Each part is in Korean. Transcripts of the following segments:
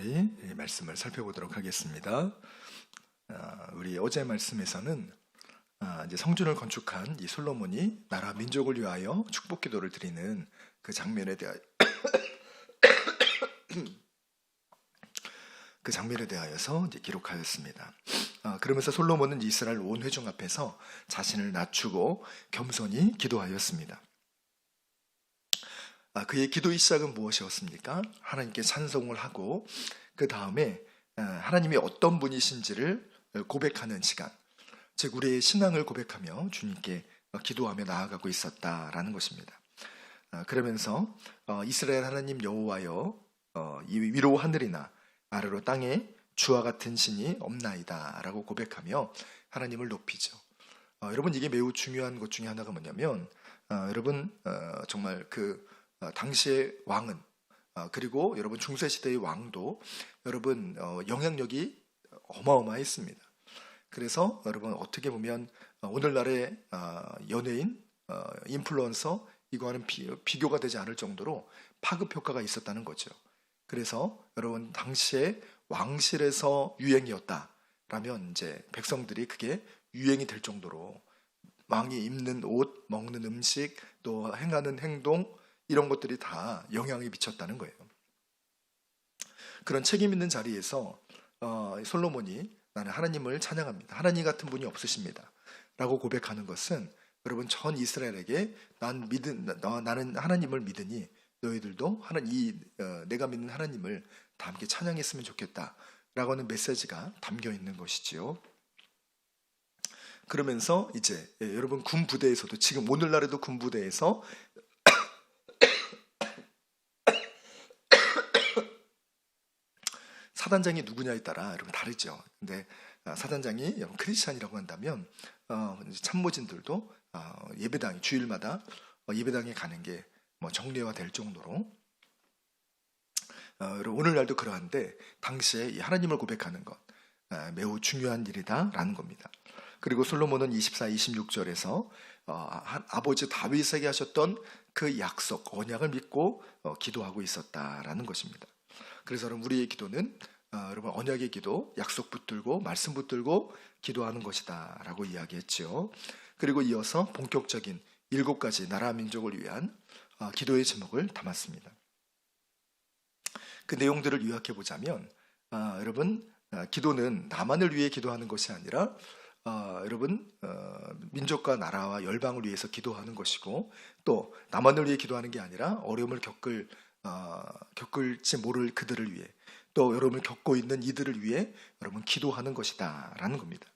우리 이 말씀을 살펴보도록 하겠습니다. 아, 우리 어제 말씀에서는 아, 이제 성전을 건축한 이 솔로몬이 나라 민족을 위하여 축복 기도를 드리는 그 장면에 대하여 그 장면에 대하여서 기록하였습니다. 아, 그러면서 솔로몬은 이스라엘 온 회중 앞에서 자신을 낮추고 겸손히 기도하였습니다. 아, 그의 기도의 시작은 무엇이었습니까? 하나님께 찬송을 하고 그 다음에 아, 하나님이 어떤 분이신지를 고백하는 시간, 즉 우리의 신앙을 고백하며 주님께 기도하며 나아가고 있었다라는 것입니다. 아, 그러면서 어, 이스라엘 하나님 여호와여 어, 이 위로 하늘이나 아래로 땅에 주와 같은 신이 없나이다라고 고백하며 하나님을 높이죠. 어, 여러분 이게 매우 중요한 것 중에 하나가 뭐냐면 어, 여러분 어, 정말 그 어, 당시의 왕은 어, 그리고 여러분 중세 시대의 왕도 여러분 어, 영향력이 어마어마했습니다. 그래서 여러분 어떻게 보면 어, 오늘날의 어, 연예인, 어, 인플루언서 이거와는 비, 비교가 되지 않을 정도로 파급 효과가 있었다는 거죠. 그래서 여러분 당시에 왕실에서 유행이었다라면 이제 백성들이 그게 유행이 될 정도로 왕이 입는 옷, 먹는 음식, 또 행하는 행동 이런 것들이 다 영향이 미쳤다는 거예요. 그런 책임 있는 자리에서 어, 솔로몬이 나는 하나님을 찬양합니다. 하나님 같은 분이 없으십니다. 라고 고백하는 것은 여러분 전 이스라엘에게 난 믿은 나, 나는 하나님을 믿으니 너희들도 하나 이 어, 내가 믿는 하나님을 다 함께 찬양했으면 좋겠다라고 하는 메시지가 담겨 있는 것이지요. 그러면서 이제 예, 여러분 군 부대에서도 지금 오늘날에도 군 부대에서 사단장이 누구냐에 따라 여러분 다르죠. 근데 아, 사단장이 여러분 크리스찬이라고 한다면 어, 참모진들도 어, 예배당이 주일마다 어, 예배당에 가는 게 뭐 정례화 될 정도로 어, 여러분 오늘날도 그러한데 당시에 이 하나님을 고백하는 것 아, 매우 중요한 일이다라는 겁니다. 그리고 솔로몬은 24, 26절에서 어, 아버지 다윗에게 하셨던 그 약속, 언약을 믿고 어, 기도하고 있었다라는 것입니다. 그래서 우리의 기도는 어, 여러분 언약의 기도, 약속 붙들고 말씀 붙들고 기도하는 것이다 라고 이야기했지요. 그리고 이어서 본격적인 일곱 가지 나라 민족을 위한 어, 기도의 제목을 담았습니다. 그 내용들을 요약해 보자면 어, 여러분 어, 기도는 나만을 위해 기도하는 것이 아니라 어, 여러분 어, 민족과 나라와 열방을 위해서 기도하는 것이고 또 나만을 위해 기도하는 게 아니라 어려움을 겪을 어, 겪을지 모를 그들을 위해 또 여러분을 겪고 있는 이들을 위해 여러분 기도하는 것이다 라는 겁니다.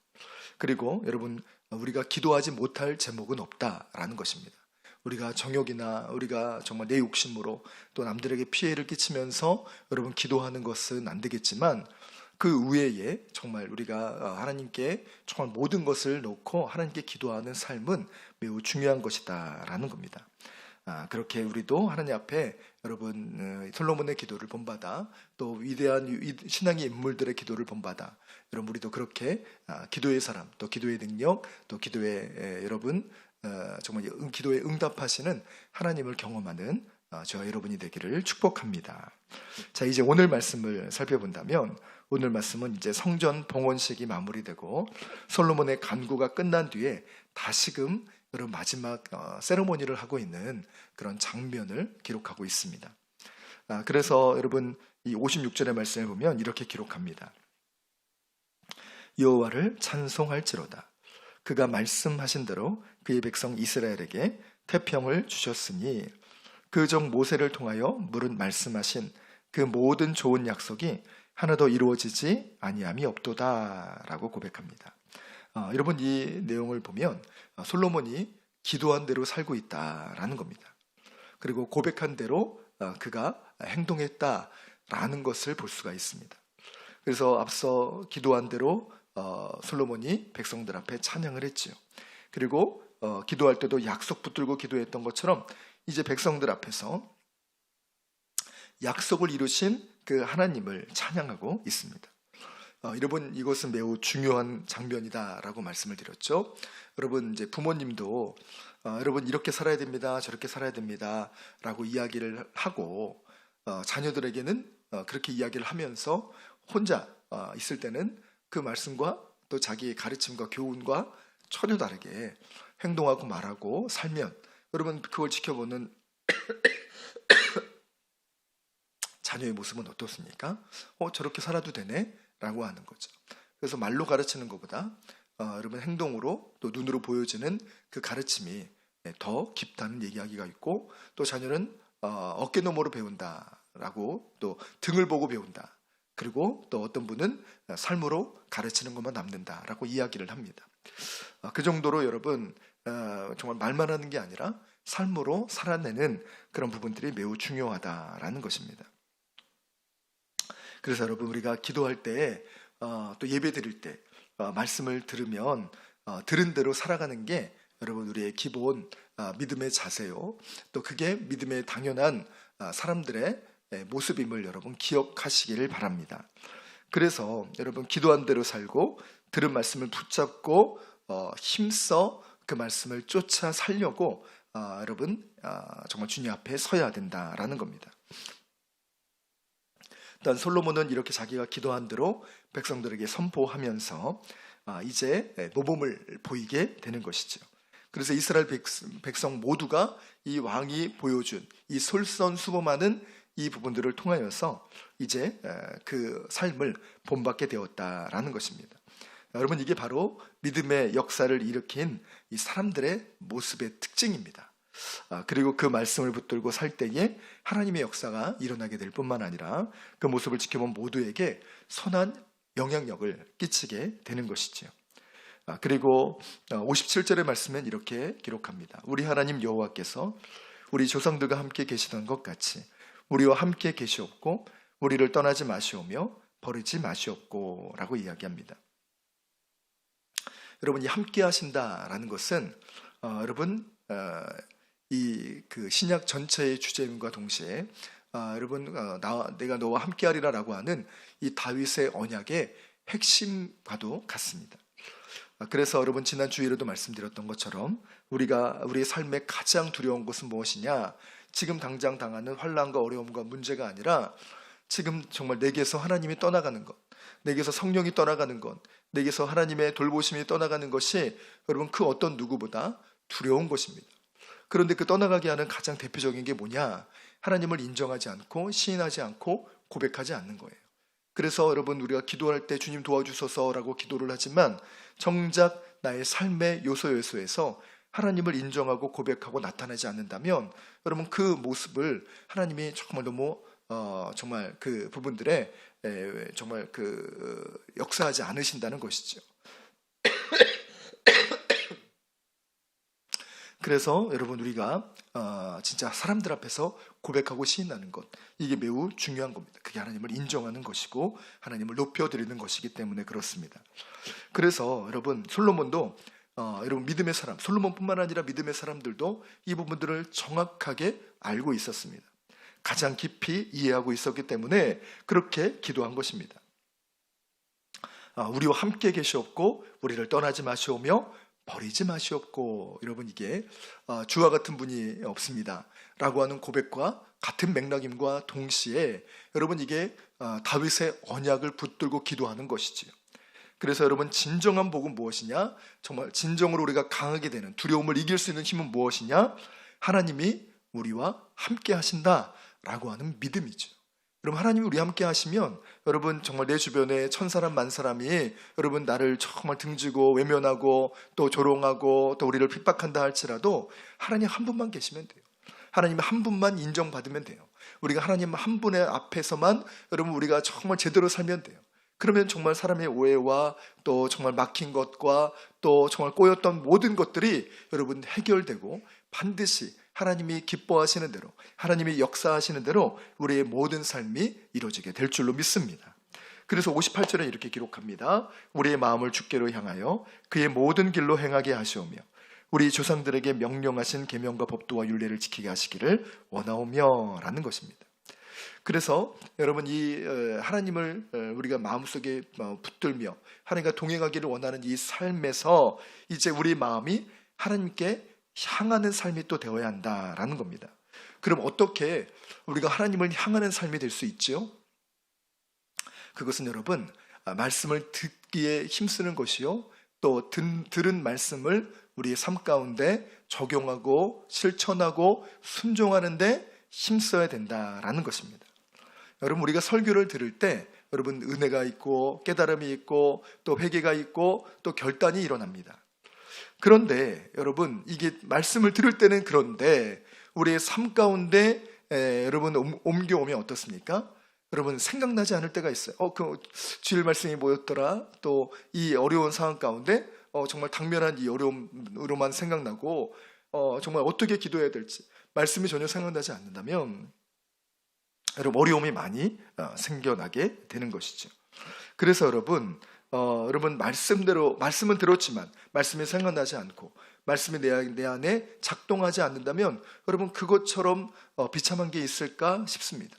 그리고 여러분 우리가 기도하지 못할 제목은 없다 라는 것입니다. 우리가 정욕이나 우리가 정말 내 욕심으로 또 남들에게 피해를 끼치면서 여러분 기도하는 것은 안 되겠지만 그 외에 정말 우리가 하나님께 정말 모든 것을 놓고 하나님께 기도하는 삶은 매우 중요한 것이다라는 겁니다. 아, 그렇게 우리도 하나님 앞에 여러분 어, 솔로몬의 기도를 본받아 또 위대한 신앙의 인물들의 기도를 본받아 여러분 우리도 그렇게 아, 기도의 사람 또 기도의 능력 또 기도의 에, 여러분 어, 정말 응, 기도에 응답하시는 하나님을 경험하는 어, 저와 여러분이 되기를 축복합니다. 자 이제 오늘 말씀을 살펴본다면 오늘 말씀은 이제 성전 봉헌식이 마무리되고 솔로몬의 간구가 끝난 뒤에 다시금 여러분 마지막 어, 세레모니를 하고 있는 그런 장면을 기록하고 있습니다. 아, 그래서 여러분 이 56절의 말씀을 보면 이렇게 기록합니다. 여호와를 찬송할지로다. 그가 말씀하신 대로 그의 백성 이스라엘에게 태평을 주셨으니 그 종 모세를 통하여 물은 말씀하신 그 모든 좋은 약속이 하나도 이루어지지 아니함이 없도다라고 고백합니다. 어, 여러분 이 내용을 보면 어, 솔로몬이 기도한 대로 살고 있다라는 겁니다. 그리고 고백한 대로 어, 그가 행동했다라는 것을 볼 수가 있습니다. 그래서 앞서 기도한 대로 어, 솔로몬이 백성들 앞에 찬양을 했지요. 그리고 어, 기도할 때도 약속 붙들고 기도했던 것처럼 이제 백성들 앞에서 약속을 이루신 그 하나님을 찬양하고 있습니다. 어, 여러분 이것은 매우 중요한 장면이다라고 말씀을 드렸죠. 여러분 이제 부모님도 어, 여러분 이렇게 살아야 됩니다, 저렇게 살아야 됩니다라고 이야기를 하고 어, 자녀들에게는 어, 그렇게 이야기를 하면서 혼자 어, 있을 때는 그 말씀과 또 자기의 가르침과 교훈과 전혀 다르게 행동하고 말하고 살면 여러분 그걸 지켜보는 자녀의 모습은 어떻습니까? 어 저렇게 살아도 되네? 라고 하는 거죠. 그래서 말로 가르치는 것보다 어, 여러분 행동으로 또 눈으로 보여지는 그 가르침이 네, 더 깊다는 얘기하기가 있고 또 자녀는 어, 어깨 너머로 배운다라고 또 등을 보고 배운다. 그리고 또 어떤 분은 삶으로 가르치는 것만 남는다라고 이야기를 합니다. 어, 그 정도로 여러분 어, 정말 말만 하는 게 아니라 삶으로 살아내는 그런 부분들이 매우 중요하다라는 것입니다. 그래서 여러분 우리가 기도할 때 어, 또 예배 드릴 때 어, 말씀을 들으면 어, 들은 대로 살아가는 게 여러분 우리의 기본 아, 믿음의 자세요. 또 그게 믿음의 당연한 아, 사람들의 예, 모습임을 여러분 기억하시기를 바랍니다. 그래서 여러분 기도한 대로 살고 들은 말씀을 붙잡고 어, 힘써 그 말씀을 쫓아 살려고 아, 여러분 아, 정말 주님 앞에 서야 된다라는 겁니다. 일단 솔로몬은 이렇게 자기가 기도한 대로 백성들에게 선포하면서 아, 이제 예, 모범을 보이게 되는 것이죠. 그래서 이스라엘 백성- 모두가 이 왕이 보여준 이 솔선수범하는 이 부분들을 통하여서 이제 에, 그 삶을 본받게 되었다라는 것입니다. 여러분 이게 바로 믿음의 역사를 일으킨 이 사람들의 모습의 특징입니다. 아, 그리고 그 말씀을 붙들고 살 때에 하나님의 역사가 일어나게 될 뿐만 아니라 그 모습을 지켜본 모두에게 선한 영향력을 끼치게 되는 것이지요. 아, 그리고 57절의 말씀은 이렇게 기록합니다. 우리 하나님 여호와께서 우리 조상들과 함께 계시던 것 같이 우리와 함께 계시옵고 우리를 떠나지 마시오며 버리지 마시옵고라고 이야기합니다. 여러분 이 함께 하신다라는 것은 어, 여러분 이 그 신약 전체의 주제임과 동시에 아, 여러분 어, 나, 내가 너와 함께하리라라고 하는 이 다윗의 언약의 핵심과도 같습니다. 아, 그래서 여러분 지난 주일에도 말씀드렸던 것처럼 우리가 우리의 삶에 가장 두려운 것은 무엇이냐? 지금 당장 당하는 환란과 어려움과 문제가 아니라 지금 정말 내게서 하나님이 떠나가는 것, 내게서 성령이 떠나가는 것, 내게서 하나님의 돌보심이 떠나가는 것이 여러분 그 어떤 누구보다 두려운 것입니다. 그런데 그 떠나가게 하는 가장 대표적인 게 뭐냐? 하나님을 인정하지 않고 시인하지 않고 고백하지 않는 거예요. 그래서 여러분 우리가 기도할 때 주님 도와주소서라고 기도를 하지만 정작 나의 삶의 요소 요소에서 하나님을 인정하고 고백하고 나타나지 않는다면 여러분 그 모습을 하나님이 정말 너무 어, 정말 그 부분들에 에, 정말 그 역사하지 않으신다는 것이죠. 그래서 여러분 우리가 어, 진짜 사람들 앞에서 고백하고 시인하는 것 이게 매우 중요한 겁니다. 그게 하나님을 인정하는 것이고 하나님을 높여드리는 것이기 때문에 그렇습니다. 그래서 여러분 솔로몬도 어, 여러분 믿음의 사람 솔로몬뿐만 아니라 믿음의 사람들도 이 부분들을 정확하게 알고 있었습니다. 가장 깊이 이해하고 있었기 때문에 그렇게 기도한 것입니다. 아, 우리와 함께 계시옵고 우리를 떠나지 마시오며 버리지 마시옵고 여러분 이게 어, 주와 같은 분이 없습니다. 라고 하는 고백과 같은 맥락임과 동시에 여러분 이게 어, 다윗의 언약을 붙들고 기도하는 것이지요. 그래서 여러분 진정한 복은 무엇이냐? 정말 진정으로 우리가 강하게 되는 두려움을 이길 수 있는 힘은 무엇이냐? 하나님이 우리와 함께 하신다라고 하는 믿음이죠. 여러분 하나님이 우리 함께 하시면 여러분 정말 내 주변에 천 사람 만 사람이 여러분 나를 정말 등지고 외면하고 또 조롱하고 또 우리를 핍박한다 할지라도 하나님 한 분만 계시면 돼요. 하나님 한 분만 인정받으면 돼요. 우리가 하나님 한 분의 앞에서만 여러분 우리가 정말 제대로 살면 돼요. 그러면 정말 사람의 오해와 또 정말 막힌 것과 또 정말 꼬였던 모든 것들이 여러분 해결되고 반드시 하나님이 기뻐하시는 대로 하나님이 역사하시는 대로 우리의 모든 삶이 이루어지게 될 줄로 믿습니다. 그래서 58절에 이렇게 기록합니다. 우리의 마음을 주께로 향하여 그의 모든 길로 행하게 하시오며 우리 조상들에게 명령하신 계명과 법도와 율례를 지키게 하시기를 원하오며라는 것입니다. 그래서 여러분 이 어, 하나님을 어, 우리가 마음속에 어, 붙들며 하나님과 동행하기를 원하는 이 삶에서 이제 우리 마음이 하나님께 향하는 삶이 또 되어야 한다라는 겁니다. 그럼 어떻게 우리가 하나님을 향하는 삶이 될 수 있죠? 그것은 여러분 아, 말씀을 듣기에 힘쓰는 것이요 또 든, 들은 말씀을 우리의 삶 가운데 적용하고 실천하고 순종하는데 힘써야 된다라는 것입니다. 여러분 우리가 설교를 들을 때 여러분 은혜가 있고 깨달음이 있고 또 회개가 있고 또 결단이 일어납니다. 그런데 여러분 이게 말씀을 들을 때는 그런데 우리의 삶 가운데 에, 여러분 옮- 옮겨오면 어떻습니까? 여러분 생각나지 않을 때가 있어요. 어, 그 주일 말씀이 뭐였더라? 또 이 어려운 상황 가운데 어, 정말 당면한 이 어려움으로만 생각나고 어, 정말 어떻게 기도해야 될지 말씀이 전혀 생각나지 않는다면 여러분 어려움이 많이 어, 생겨나게 되는 것이죠. 그래서 여러분 어, 여러분 말씀대로 말씀은 들었지만 말씀이 생각나지 않고 말씀이 내, 안- 내 안에 작동하지 않는다면 여러분 그것처럼 어, 비참한 게 있을까 싶습니다.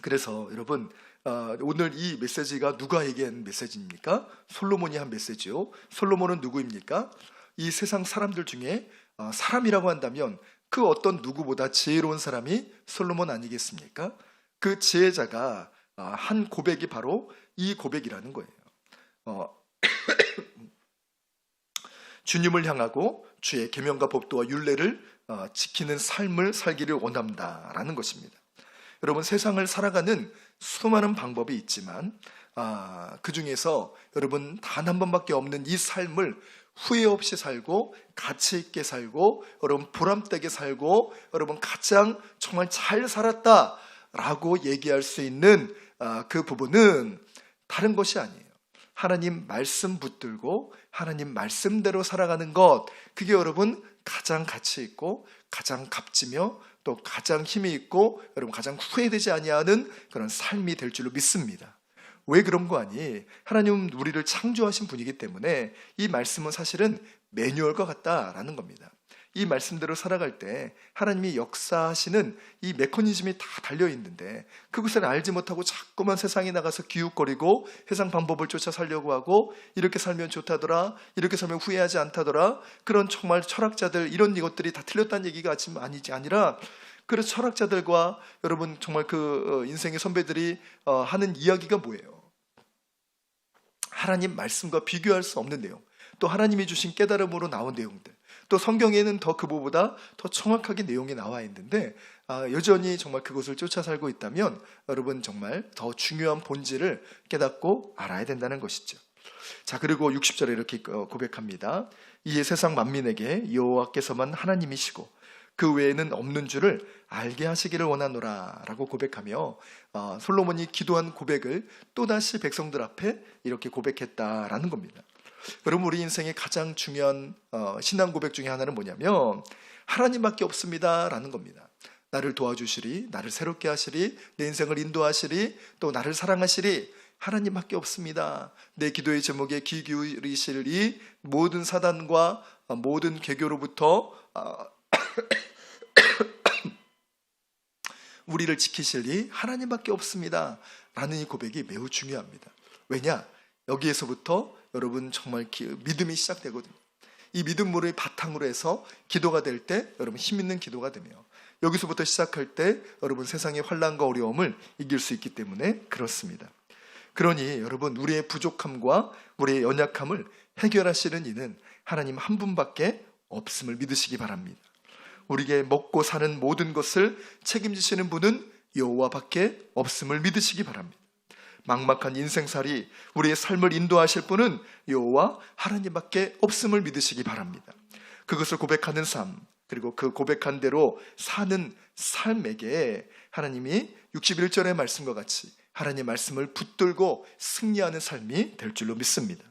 그래서 여러분 어, 오늘 이 메시지가 누가 얘기한 메시지입니까? 솔로몬이 한 메시지요. 솔로몬은 누구입니까? 이 세상 사람들 중에 어, 사람이라고 한다면 그 어떤 누구보다 지혜로운 사람이 솔로몬 아니겠습니까? 그 지혜자가 어, 한 고백이 바로 이 고백이라는 거예요. 어, 주님을 향하고 주의 계명과 법도와 윤례를 어, 지키는 삶을 살기를 원한다라는 것입니다. 여러분 세상을 살아가는 수많은 방법이 있지만 아, 그 중에서 여러분 단 한 번밖에 없는 이 삶을 후회 없이 살고 가치 있게 살고 여러분 보람되게 살고 여러분 가장 정말 잘 살았다라고 얘기할 수 있는 아, 그 부분은 다른 것이 아니에요. 하나님 말씀 붙들고 하나님 말씀대로 살아가는 것 그게 여러분 가장 가치 있고 가장 값지며 또 가장 힘이 있고 여러분 가장 후회되지 아니하는 그런 삶이 될 줄로 믿습니다. 왜 그런 거 아니? 하나님 우리를 창조하신 분이기 때문에 이 말씀은 사실은 매뉴얼과 같다라는 겁니다. 이 말씀대로 살아갈 때 하나님이 역사하시는 이 메커니즘이 다 달려 있는데 그것을 알지 못하고 자꾸만 세상에 나가서 기웃거리고 세상 방법을 쫓아 살려고 하고 이렇게 살면 좋다더라 이렇게 살면 후회하지 않다더라 그런 정말 철학자들 이런 이것들이 다 틀렸다는 얘기가 아니지 아니라 그래서 철학자들과 여러분 정말 그 어, 인생의 선배들이 어, 하는 이야기가 뭐예요? 하나님 말씀과 비교할 수 없는 내용, 또 하나님이 주신 깨달음으로 나온 내용들, 또 성경에는 더 그보다 더 정확하게 내용이 나와 있는데 아, 여전히 정말 그것을 쫓아 살고 있다면 여러분 정말 더 중요한 본질을 깨닫고 알아야 된다는 것이죠. 자 그리고 60절에 이렇게 어, 고백합니다. 이에 세상 만민에게 여호와께서만 하나님이시고 그 외에는 없는 줄을 알게 하시기를 원하노라라고 고백하며 어, 솔로몬이 기도한 고백을 또다시 백성들 앞에 이렇게 고백했다라는 겁니다. 여러분 우리 인생의 가장 중요한 어, 신앙 고백 중에 하나는 뭐냐면 하나님밖에 없습니다라는 겁니다. 나를 도와주시리, 나를 새롭게 하시리, 내 인생을 인도하시리, 또 나를 사랑하시리. 하나님밖에 없습니다. 내 기도의 제목에 귀 기울이실 이 모든 사단과 어, 모든 개교로부터 어, 우리를 지키실 이 하나님밖에 없습니다. 라는 이 고백이 매우 중요합니다. 왜냐? 여기에서부터 여러분 정말 기- 믿음이 시작되거든요. 이 믿음을 바탕으로 해서 기도가 될 때 여러분 힘 있는 기도가 되며 여기서부터 시작할 때 여러분 세상의 환란과 어려움을 이길 수 있기 때문에 그렇습니다. 그러니 여러분 우리의 부족함과 우리의 연약함을 해결하시는 이는 하나님 한 분밖에 없음을 믿으시기 바랍니다. 우리에게 먹고 사는 모든 것을 책임지시는 분은 여호와밖에 없음을 믿으시기 바랍니다. 막막한 인생살이 우리의 삶을 인도하실 분은 여호와 하나님밖에 없음을 믿으시기 바랍니다. 그것을 고백하는 삶 그리고 그 고백한 대로 사는 삶에게 하나님이 61절의 말씀과 같이 하나님 말씀을 붙들고 승리하는 삶이 될 줄로 믿습니다.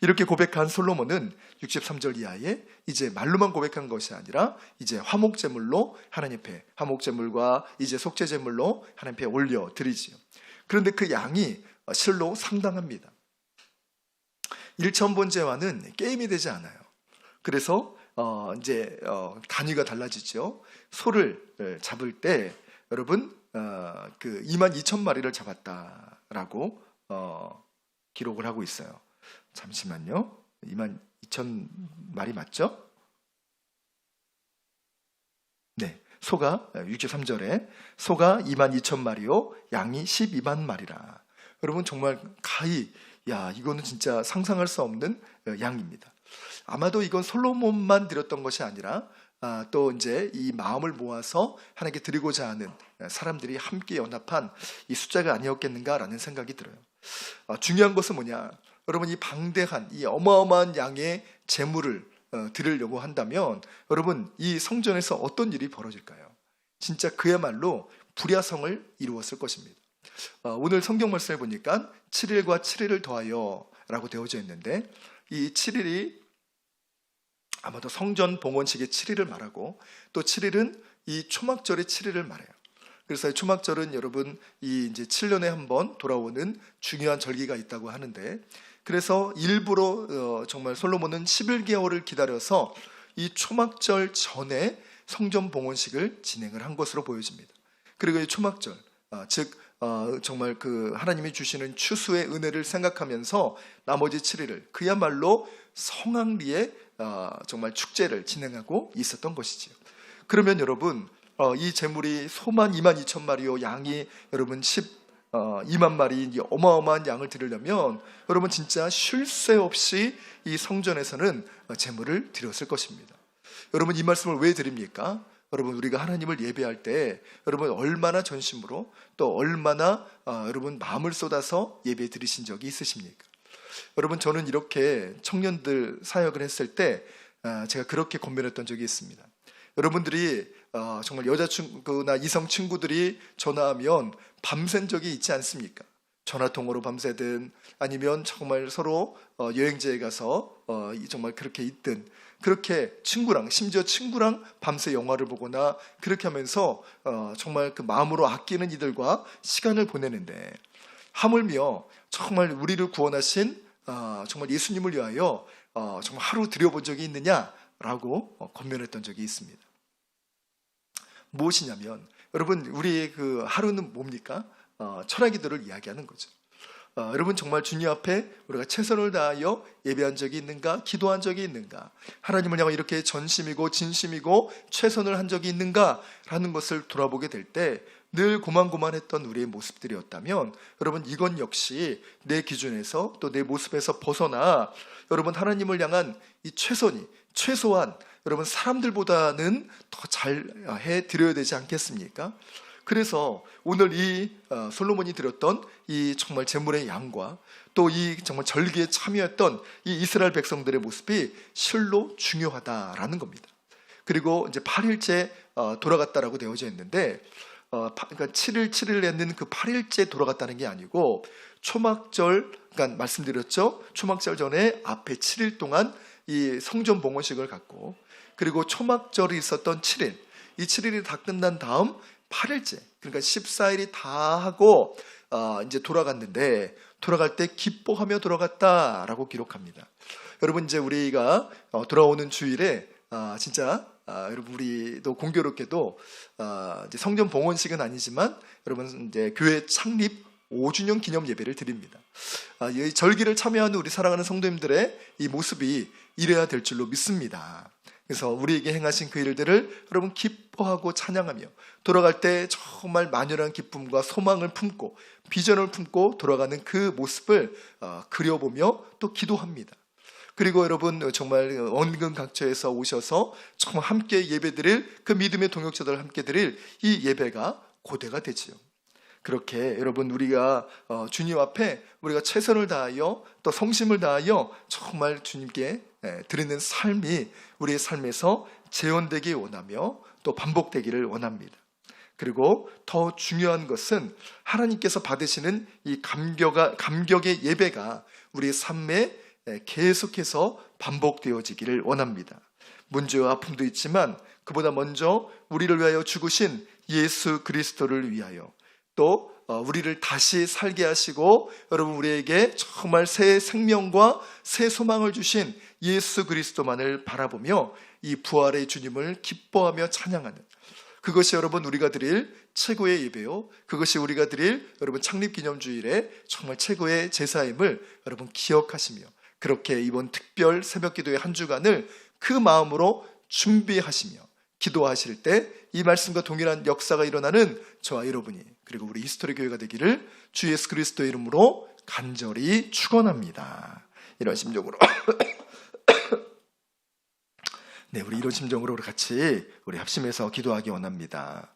이렇게 고백한 솔로몬은 63절 이하에 이제 말로만 고백한 것이 아니라 이제 화목제물로 하나님 앞에 화목제물과 이제 속죄제물로 하나님 앞에 올려 드리지요. 그런데 그 양이 실로 상당합니다. 1천 번째와는 게임이 되지 않아요. 그래서 어 이제 어 단위가 달라지죠. 소를 예, 잡을 때 여러분 어, 그 2만 2천 마리를 잡았다라고 어, 기록을 하고 있어요. 잠시만요. 2만 2천 마리 맞죠? 네. 소가 63절에 소가 2만 2천 마리요 양이 12만 마리라. 여러분 정말 가히 야 이거는 진짜 상상할 수 없는 어, 양입니다. 아마도 이건 솔로몬만 드렸던 것이 아니라 아, 또 이제 이 마음을 모아서 하나님께 드리고자 하는 사람들이 함께 연합한 이 숫자가 아니었겠는가라는 생각이 들어요. 아, 중요한 것은 뭐냐? 여러분 이 방대한 이 어마어마한 양의 재물을 어, 드리려고 한다면 여러분 이 성전에서 어떤 일이 벌어질까요? 진짜 그야말로 불야성을 이루었을 것입니다. 어, 오늘 성경 말씀을 보니까 7일과 7일을 더하여 라고 되어져 있는데 이 7일이 아마도 성전 봉헌식의 7일을 말하고 또 7일은 이 초막절의 7일을 말해요. 그래서 이 초막절은 여러분 이 이제 7년에 한 번 돌아오는 중요한 절기가 있다고 하는데 그래서 일부러 어, 정말 솔로몬은 11개월을 기다려서 이 초막절 전에 성전 봉헌식을 진행을 한 것으로 보여집니다. 그리고 이 초막절 아, 즉 어, 정말 그 하나님이 주시는 추수의 은혜를 생각하면서 나머지 7일을 그야말로 성황리에 어, 정말 축제를 진행하고 있었던 것이지요. 그러면 여러분 어, 이 재물이 소만 2만 2천 마리요 양이 여러분 10 어, 2만 마리 이 어마어마한 양을 드리려면 여러분 진짜 쉴 새 없이 이 성전에서는 재물을 드렸을 것입니다. 여러분 이 말씀을 왜 드립니까? 여러분 우리가 하나님을 예배할 때 여러분 얼마나 전심으로 또 얼마나 어, 여러분 마음을 쏟아서 예배 드리신 적이 있으십니까? 여러분 저는 이렇게 청년들 사역을 했을 때 아, 제가 그렇게 권면했던 적이 있습니다. 여러분들이 어, 정말 여자친구나 이성 친구들이 전화하면 밤샌 적이 있지 않습니까? 전화 통화로 밤새든 아니면 정말 서로 어, 여행지에 가서 어, 정말 그렇게 있든 그렇게 친구랑 심지어 친구랑 밤새 영화를 보거나 그렇게 하면서 정말 그 마음으로 아끼는 이들과 시간을 보내는데 하물며 정말 우리를 구원하신 정말 예수님을 위하여 정말 하루 드려본 적이 있느냐라고 권면했던 적이 있습니다. 무엇이냐면 여러분 우리 그 하루는 뭡니까? 어, 철학기도를 이야기하는 거죠. 어, 여러분 정말 주님 앞에 우리가 최선을 다하여 예배한 적이 있는가? 기도한 적이 있는가? 하나님을 향해 이렇게 전심이고 진심이고 최선을 한 적이 있는가? 라는 것을 돌아보게 될 때 늘 고만고만했던 우리의 모습들이었다면 여러분 이건 역시 내 기준에서 또 내 모습에서 벗어나 여러분 하나님을 향한 이 최선이 최소한 여러분 사람들보다는 더 잘 해 드려야 되지 않겠습니까? 그래서 오늘 이 어, 솔로몬이 드렸던 이 정말 재물의 양과 또 이 정말 절기에 참여했던 이 이스라엘 백성들의 모습이 실로 중요하다라는 겁니다. 그리고 이제 8일째 어, 돌아갔다라고 되어져 있는데 어, 그러니까 7일 7일 했는 그 8일째 돌아갔다는 게 아니고 초막절 그러니까 말씀드렸죠. 초막절 전에 앞에 7일 동안 이 성전 봉헌식을 갖고 그리고 초막절이 있었던 7일, 이 7일이 다 끝난 다음 8일째, 그러니까 14일이 다 하고 어, 이제 돌아갔는데 돌아갈 때 기뻐하며 돌아갔다라고 기록합니다. 여러분 이제 우리가 어, 돌아오는 주일에 아, 진짜 아, 여러분 우리도 공교롭게도 아, 이제 성전 봉헌식은 아니지만 여러분 이제 교회 창립 5주년 기념 예배를 드립니다. 아, 이 절기를 참여하는 우리 사랑하는 성도님들의 이 모습이 이래야 될 줄로 믿습니다. 그래서 우리에게 행하신 그 일들을 여러분 기뻐하고 찬양하며 돌아갈 때 정말 만연한 기쁨과 소망을 품고 비전을 품고 돌아가는 그 모습을 어, 그려보며 또 기도합니다. 그리고 여러분 정말 원근 각처에서 오셔서 정말 함께 예배드릴 그 믿음의 동역자들 함께 드릴 이 예배가 고대가 되지요. 그렇게 여러분 우리가 어, 주님 앞에 우리가 최선을 다하여 또 성심을 다하여 정말 주님께 예, 드리는 삶이 우리의 삶에서 재현되기 원하며 또 반복되기를 원합니다. 그리고 더 중요한 것은 하나님께서 받으시는 이 감격아, 감격의 예배가 우리의 삶에 예, 계속해서 반복되어지기를 원합니다. 문제와 아픔도 있지만 그보다 먼저 우리를 위하여 죽으신 예수 그리스도를 위하여 또 어, 우리를 다시 살게 하시고 여러분 우리에게 정말 새 생명과 새 소망을 주신 예수 그리스도만을 바라보며 이 부활의 주님을 기뻐하며 찬양하는 그것이 여러분 우리가 드릴 최고의 예배요. 그것이 우리가 드릴 여러분 창립기념주일에 정말 최고의 제사임을 여러분 기억하시며 그렇게 이번 특별 새벽 기도의 한 주간을 그 마음으로 준비하시며 기도하실 때 이 말씀과 동일한 역사가 일어나는 저와 여러분이 그리고 우리 히스토리 교회가 되기를 주 예수 그리스도의 이름으로 간절히 축원합니다. 이런 심정으로 네, 우리 이런 심정으로 우리 같이 우리 합심해서 기도하기 원합니다.